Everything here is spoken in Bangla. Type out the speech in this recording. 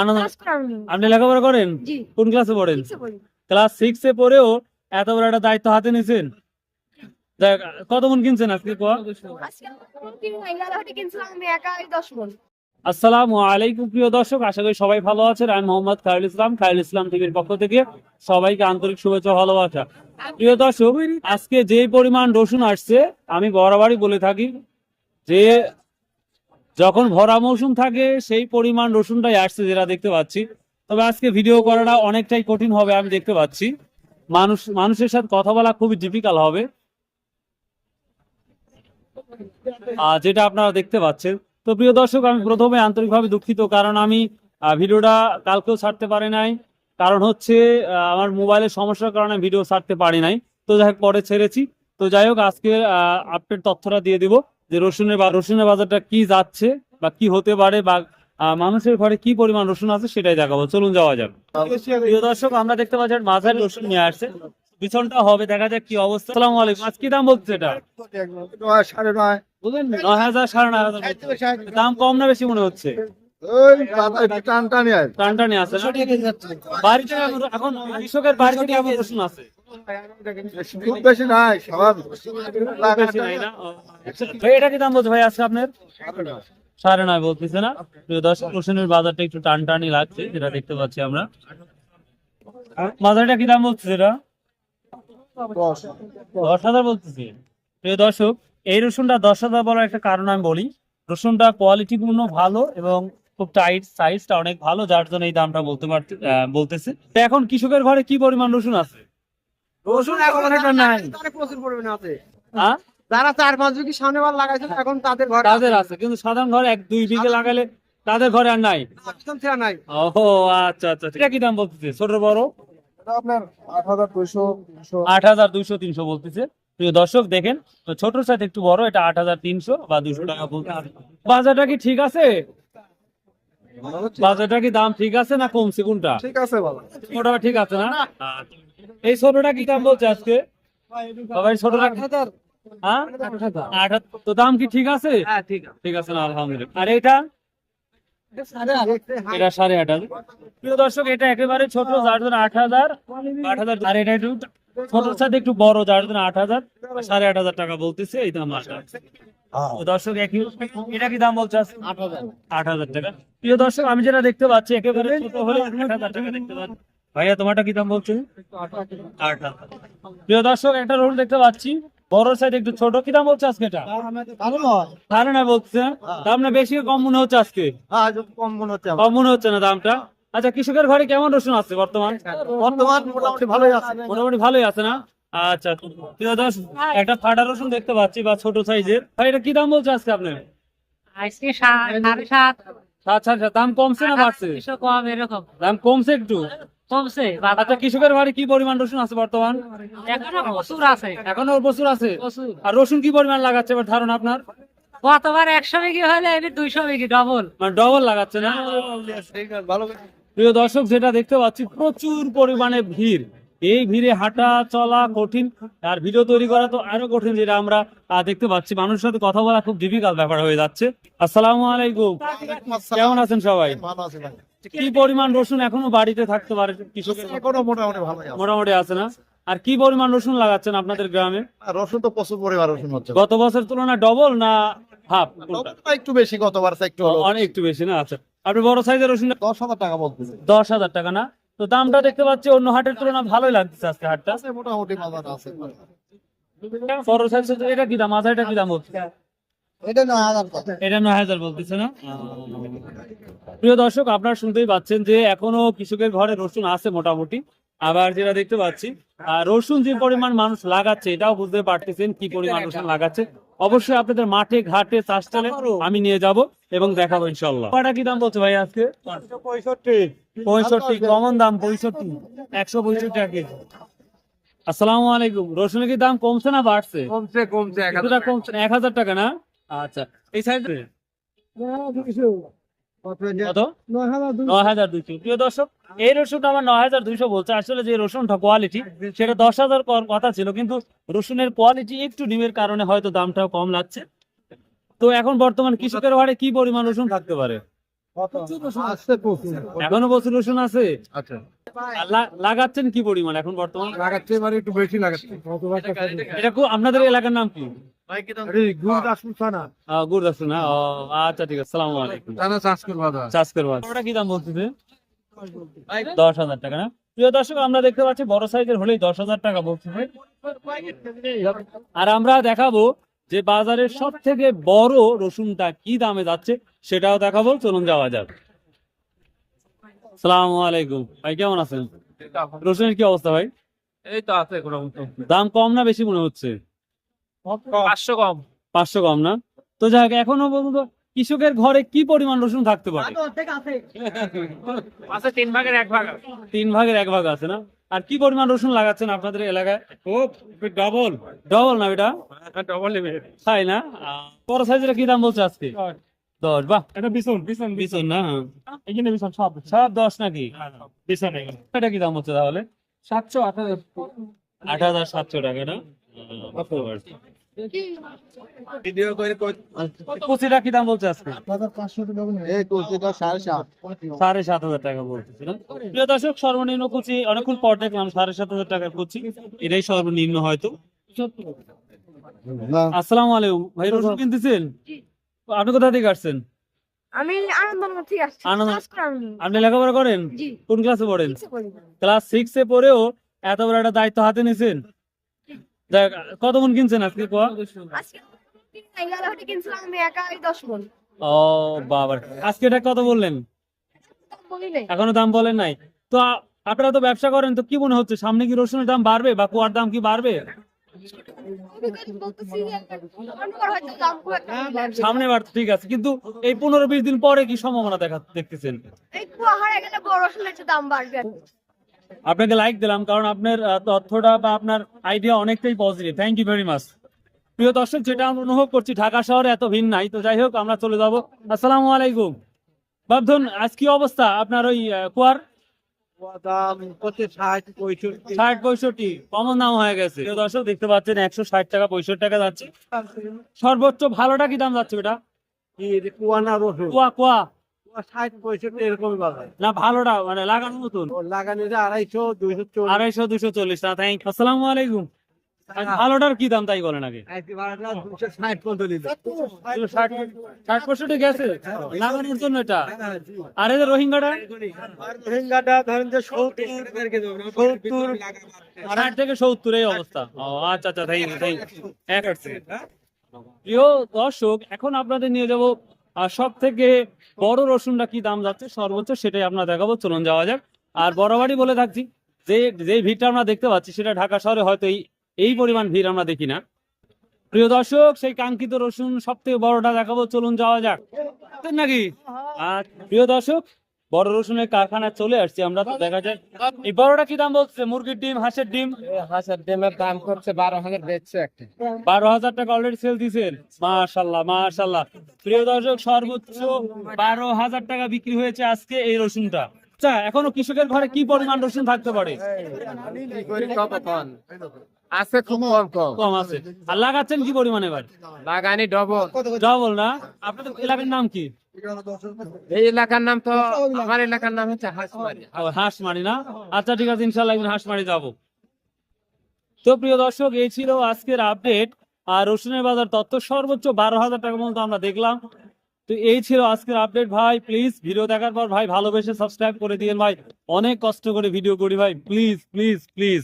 আনন্দ আপনি লেখাপড়া করেন? কোন ক্লাসে পড়েন? ক্লাস সিক্স এ পড়েও এত বড় একটা দায়িত্ব হাতে নিয়েছেন যাক, কত মন কিনছেন আজকে আসসালামু আলাইকুম প্রিয় দর্শক। আশা করি সবাই ভালো আছেন। আমি মোহাম্মদ খায়রুল ইসলাম খায়রুল ইসলাম টিভির পক্ষ থেকে সবাইকে আন্তরিক শুভেচ্ছা ভালোবাসা। প্রিয় দর্শক আজকে যেই পরিমাণ রসুন আসছে আমি বরাবরই বলে থাকি যে যখন ভরা মৌসুম থাকে সেই পরিমাণ রসুনটাই আসছে যেটা দেখতে পাচ্ছি। তবে আজকে ভিডিও করাটা অনেকটাই কঠিন হবে আমি দেখতে পাচ্ছি। মানুষ মানুষের সাথে কথা বলা খুবই ডিফিকাল্ট হবে। আহ, যেটা আপনারা দেখতে পাচ্ছেন। তো প্রিয় দর্শক আমি প্রথমে আন্তরিকভাবে দুঃখিত কারণ আমি ভিডিওটা কালকেও ছাড়তে পারি নাই। কারণ হচ্ছে আমার মোবাইলের সমস্যার কারণে ভিডিও ছাড়তে পারি নাই। তো যাই হোক পরে ছেড়েছি। তো যাই হোক আজকে আপডেট তথ্যটা দিয়ে দিব। যে রসুনের বা রসুনের বাজারটা কি যাচ্ছে বা কি হতে পারে বা মানুষের ঘরে কি পরিমাণ রসুন আছে সেটাই দেখাবো। চলুন যাওয়া যাক। প্রিয় দর্শক, আমরা দেখতে পাচ্ছি মাঝারি রসুন নিয়ে আসছে। হবে, দেখা যাক কি অবস্থা। আসসালামু আলাইকুম। আজ কি দাম বলছে এটা? নয় হাজার, সাড়ে নয় হাজার দাম কম না বেশি মনে হচ্ছে? বাড়িতে এখন- কৃষকের বাড়িতে রসুন আছে? খুব বেশি নাই স্বাভাবিক আচ্ছা। এটা কি দাম বলছে ভাই আজকে আপনার? সাড়ে নয় বলতেছে না? রসুনের বাজারটা একটু টান টানি লাগছে, যেটা দেখতে পাচ্ছি আমরা। বাজারটা কি দাম বলছে এটা? দশ হাজার বলতেছি। প্রিয় দর্শক, এই রসুনটা দশ হাজার বলার একটা কারণ আমি বলি। রসুনটা কোয়ালিটিপূর্ণ, ভালো এবং খুব টাইট সাইজটা অনেক ভালো, যার জন্য এই দামটা বলতে পারতে বলতেছে। এখন কৃষকের ঘরে কি পরিমাণ রসুন আছে? রসুন এখন নাই। প্রচুর পরিমাণে আছে। হ্যাঁ যারা চার পাঁচ বিঘি সামনে বার লাগাইছিল এখন তাদের ঘরে তাদের আছে কিন্তু সাধারণ ঘরে এক দুই বিঘে লাগালে তাদের ঘরে আর নাই। নাই। ও আচ্ছা আচ্ছা এটা কি দাম বলতেছে? ছোট বড়? আপনার আট হাজার দুইশো তিনশো। আট হাজার দুইশো তিনশো বলতেছে। প্রিয় দর্শক দেখেন তো ছোট সাথে একটু বড় এটা আট হাজার তিনশো বা দুশো টাকা বলতেছে বাজারটা কি ঠিক আছে? বাজারটা কি দাম ঠিক আছে না কমছে কোনটা? ঠিক আছে ওটা ঠিক আছে না। এই ছোটটা কি দাম বলছে আজকে? সবাই ছোটটা হ্যাঁ? হাজার। তো দাম কি ঠিক আছে? হ্যাঁ ঠিক আছে। না আলহামদুলিল্লাহ। আর এটা? এটা সাড়ে আট। হাজার। প্রিয় দর্শক এটা একেবারে ছোট যার জন্য আট হাজার। আট হাজার আর এটা একটু ছোটর সাথে একটু বড় যার জন্য আট হাজার। সাড়ে আট হাজার টাকা বলতেছে এই দাম আট হাজার। দর্শক একই এটা কি দাম বলছে আট হাজার। টাকা। প্রিয় দর্শক আমি যেটা দেখতে পাচ্ছি একেবারে ছোট হলে আট হাজার টাকা দেখতে পাচ্ছি। ভাইয়া তোমারটা কি দাম বলছো? আট হাজার। প্রিয় দর্শক একটা রোল দেখতে পাচ্ছি। বড় সাইড একটু ছোট। কি দাম বলছে আজকে এটা? ভালো না বলছে। দাম না বেশি কম মনে হচ্ছে আজকে? হ্যাঁ কম মনে হচ্ছে কম মনে হচ্ছে না দামটা? আচ্ছা কৃষকের ঘরে কেমন রসুন আছে বর্তমান? বর্তমান মোটামুটি ভালোই আছে। মোটামুটি ভালোই আছে না? আচ্ছা প্রিয় দর্শক, একটা ফাটা রসুন দেখতে পাচ্ছি বা ছোট সাইজের। ভাই এটা কি দাম বলছে আজকে আপনি আজকে সাড়ে সাত। সাত সাত সাত। দাম কমছে না বাড়ছে? কম এরকম। দাম কমছে একটু? কমছে আচ্ছা কৃষকের ঘরে কি পরিমাণ রসুন আছে বর্তমান? এখনও প্রচুর আছে। এখনও প্রচুর আছে? আর রসুন কি পরিমাণ লাগাচ্ছে এবার ধারণা আপনার? গতবার একশো বিঘি হলে দুইশো বিঘি ডবল মানে ডবল লাগাচ্ছে না? প্রিয় দর্শক যেটা দেখতে পাচ্ছি প্রচুর পরিমাণে ভিড়। এই ভিড়ে হাঁটা চলা কঠিন আর ভিডিও তৈরি করা তো আরও কঠিন যেটা আমরা দেখতে পাচ্ছি। মানুষের সাথে কথা বলা খুব ডিফিকাল্ট ব্যাপার হয়ে যাচ্ছে। আসসালামু আলাইকুম। কেমন আছেন সবাই? ভাই। কি পরিমাণ রসুন এখনও বাড়িতে থাকতে পারে? কৃষকের মোটামুটি আছে। না? আর কি পরিমাণ রসুন লাগাচ্ছেন আপনাদের গ্রামে? রসুন তো প্রচুর পরিমাণ রসুন হচ্ছে। গত বছর তুলনায় ডবল না হাফ একটু বেশি গতবার একটু অনেক একটু বেশি না? আচ্ছা। আপনি বড় সাইজের রসুন দশ হাজার টাকা বলতেছে। দশ হাজার টাকা না? তো দামটা দেখতে পাচ্ছি অন্য হাটের তুলনায় ভালোই লাগতেছে আজকে হাটটা। আছে মোটামুটি বাজার আছে। বড় সাইজ এটা কি দাম? মাথাটা কি দাম বলছে? এটা নয় হাজার এটা নয় হাজার বলতেছে না? প্রিয় দর্শক আপনারা শুনতেই পাচ্ছেন যে এখনও কৃষকের ঘরে রসুন আছে মোটামুটি। আবার যেটা দেখতে পাচ্ছি আর রসুন যে পরিমাণ মানুষ লাগাচ্ছে এটাও বুঝতে পারতেছেন কি পরিমাণ রসুন লাগাচ্ছে। অবশ্যই আপনাদের মাঠে ঘাটে চাষটালে আমি নিয়ে যাব এবং দেখাবো ইনশাল্লাহ কটা কি দাম বলছে ভাই আজকে? পঁয়ষট্টি। পঁয়ষট্টি কমন দাম পঁয়ষট্টি। একশো পঁয়ষট্টি টাকা কেজি। আসসালামু আলাইকুম। রসুনের কি দাম কমছে না বাড়ছে? কমছে কমছে কিছুটা কমছে না, এক হাজার টাকা না? আচ্ছা এই সাইডে কত নয় হাজার নয় হাজার দুইশো। প্রিয় দর্শক এই রসুনটা আমার নয় হাজার দুইশো বলছে। আসলে যে রসুনটা কোয়ালিটি সেটা দশ হাজার কর- কথা ছিল কিন্তু রসুনের কোয়ালিটি একটু ডিমের কারণে হয়তো দামটাও কম লাগছে। তো এখন বর্তমান কৃষকের ঘরে কি পরিমাণ রসুন থাকতে পারে? এখনও প্রচুর রসুন আছে? আচ্ছা। লাগাচ্ছেন কি পরিমাণ এখন বর্তমান? লাগাচ্ছে এবারে একটু বেশি লাগাচ্ছে। এটা আপনাদের এলাকার নাম কি? গুড় আসুন ছানা আহ, গুরদাসপুর না? ও আচ্ছা ঠিক আছে। চাষ করবা চাষ করব ওটা কি দাম বলতেছে? দশ হাজার টাকা না? প্রিয় দর্শক আমরা দেখতে পাচ্ছি বড় সাইজের হলেই দশ হাজার টাকা আর আমরা দেখাবো যে বাজারের সব থেকে বড় রসুনটা কি দামে যাচ্ছে সেটাও দেখাবো। চলুন যাওয়া যাক। সালামু আলাইকুম। ভাই কেমন আছেন? রসুনের কি অবস্থা ভাই? এই তো আছে দাম কম না বেশি মনে হচ্ছে? পাঁচশো কম। পাঁচশো কম না? তো যাক এখনও পর্যন্ত কৃষকের ঘরে কি পরিমাণ রসুন থাকতে পারে? আছে। তিন ভাগের এক ভাগ তিন ভাগের এক ভাগ আছে না? আর কি পরিমাণ রসুন লাগাচ্ছেন আপনাদের এলাকায়? ও ডবল ডবল না এটা? ডবল তাই না? বড় সাইজের কি দাম বলছে আজকে? দশ। বাহ। এটা বিছন বিছন বিছন। না? এখানে বিছন সব সব দশ নাকি? বিছন এটা কি দাম হচ্ছে তাহলে? সাতশো আট হাজার আট হাজার সাতশো টাকা না? ভিডিও করে কুচিটা কি দাম বলছে আজকে? এই কুচিটা সাড়ে সাত। সাড়ে সাত হাজার টাকা বলতেছিলাম প্রিয় দর্শক সর্বনিম্ন কুচি অনেকক্ষণ পর দেখলাম সাড়ে সাত হাজার টাকার কুচি। এটাই সর্বনিম্ন হয়তো। আসসালামু আলাইকুম। ভাই রসুন কিনতেছেন? আপনি কোথা থেকে আসছেন? আমি আনন্দনগর থেকে আসছি। আপনি লেখাপড়া করেন? কোন ক্লাসে পড়েন? ক্লাস সিক্স এ পড়েও এত বড় একটা দায়িত্ব হাতে নিছেন? যাক, কত মন কিনছেন আজকে কোয়া? ও বাবার আজকে এটা কত বললেন? এখনও দাম বলেন নাই। তো আপনারা তো ব্যবসা করেন তো কি মনে হচ্ছে সামনে কি রসুনের দাম বাড়বে বা কুয়ার দাম কি বাড়বে। সামনে বাড়তে ঠিক আছে কিন্তু এই পনেরো বিশ দিন পরে কি সম্ভাবনা দেখা দেখতেছেন? দাম বাড়বে। আপনাকে লাইক দিলাম কারণ আপনার তথ্যটা বা আপনার আইডিয়া অনেকটাই positive thank you very much প্রিয় দর্শক যেটা আমরা অনুভব করছি ঢাকা শহরে এত ভিড় নাই। তো যাই হোক আমরা চলে যাব। আসসালামু আলাইকুম। বাবধন আজ কি অবস্থা আপনার ওই কুয়ার? ষাট পঁয়ষট্টি। কমন দাম হয়ে গেছে। প্রিয় দর্শক দেখতে পাচ্ছেন একশো ষাট টাকা পঁয়ষট্টি টাকা যাচ্ছে। সর্বোচ্চ ভালোটা কি দাম যাচ্ছে রসুন? কুয়া কুয়া। ষাট পঁয়ষট্টি এরকমই বাজার। না ভালোটা মানে মতন। আড়াইশো দুইশো চল্লিশ। আড়াইশো দুশো চল্লিশ না থ্যাংক আসসালামু আলাইকুম। আর ভালোটার কি দাম তাই বলেন আগে? ষাট পঁয়ষট্টি গেছে? লাগানোর জন্য এটা? আর এই যে রোহিঙ্গাটা? রোহিঙ্গাটা ধরেন যে সত্তর ষাট থেকে সত্তর এই অবস্থা। ও আচ্ছা আচ্ছা থ্যাংক ইউ থ্যাংক প্রিয় দর্শক এখন আপনাদের নিয়ে যাব সব থেকে বড় রসুনটা কি দাম যাচ্ছে? সর্বোচ্চ সেটাই আপনার দেখাবো। চলুন যাওয়া যাক। আর বরাবরই বলে থাকছি যে যে ভিড়টা আমরা দেখতে পাচ্ছি, সেটা ঢাকা শহরে হয়তো এই এই পরিমাণ ভিড় আমরা দেখি না। প্রিয় দর্শক, সেই কাঙ্ক্ষিত রসুন সব থেকে বড়টা দেখাবো। চলুন যাওয়া যাক। নাকি? আর প্রিয় দর্শক বড় রসুনের কারখানা চলে আসছি আমরা তো দেখা যায় এই বড়টা কি দাম বলছে? মুরগির ডিম হাঁসের ডিম? হাঁসের ডিমের দাম করছে বারো হাজার বেচছে একটা। বারো হাজার টাকা অলরেডি সেল দিয়েছেন মাশাল্লাহ মাশাল্লাহ। প্রিয় দর্শক সর্বোচ্চ বারো হাজার টাকা বিক্রি হয়েছে আজকে এই রসুনটা। আচ্ছা এখনও কৃষকের ঘরে কি পরিমাণ রসুন থাকতে পারে? আছে খুব কম কম। কম আছে। আর লাগাচ্ছেন কি পরিমাণ এবার? বাগানি ডবল ডবল না? আপনাদের এলাকার নাম কি? এই এলাকার নাম তো আমার এলাকার নাম হচ্ছে হাসমারি। ও, হাঁসমারি না? আচ্ছা ঠিক আছে ইনশাল্লাহ একদিন হাঁসমারি যাব। তো প্রিয় দর্শক এই ছিল আজকের আপডেট আর রসুনের বাজার তথ্য সর্বোচ্চ বারো হাজার টাকা পর্যন্ত আমরা দেখলাম। তো এই ছিল আজকের আপডেট ভাই। প্লিজ ভিডিও দেখার পর ভাই ভালোবেসে সাবস্ক্রাইব করে দিয়ে ভাই। অনেক কষ্ট করে ভিডিও করি ভাই। Please please please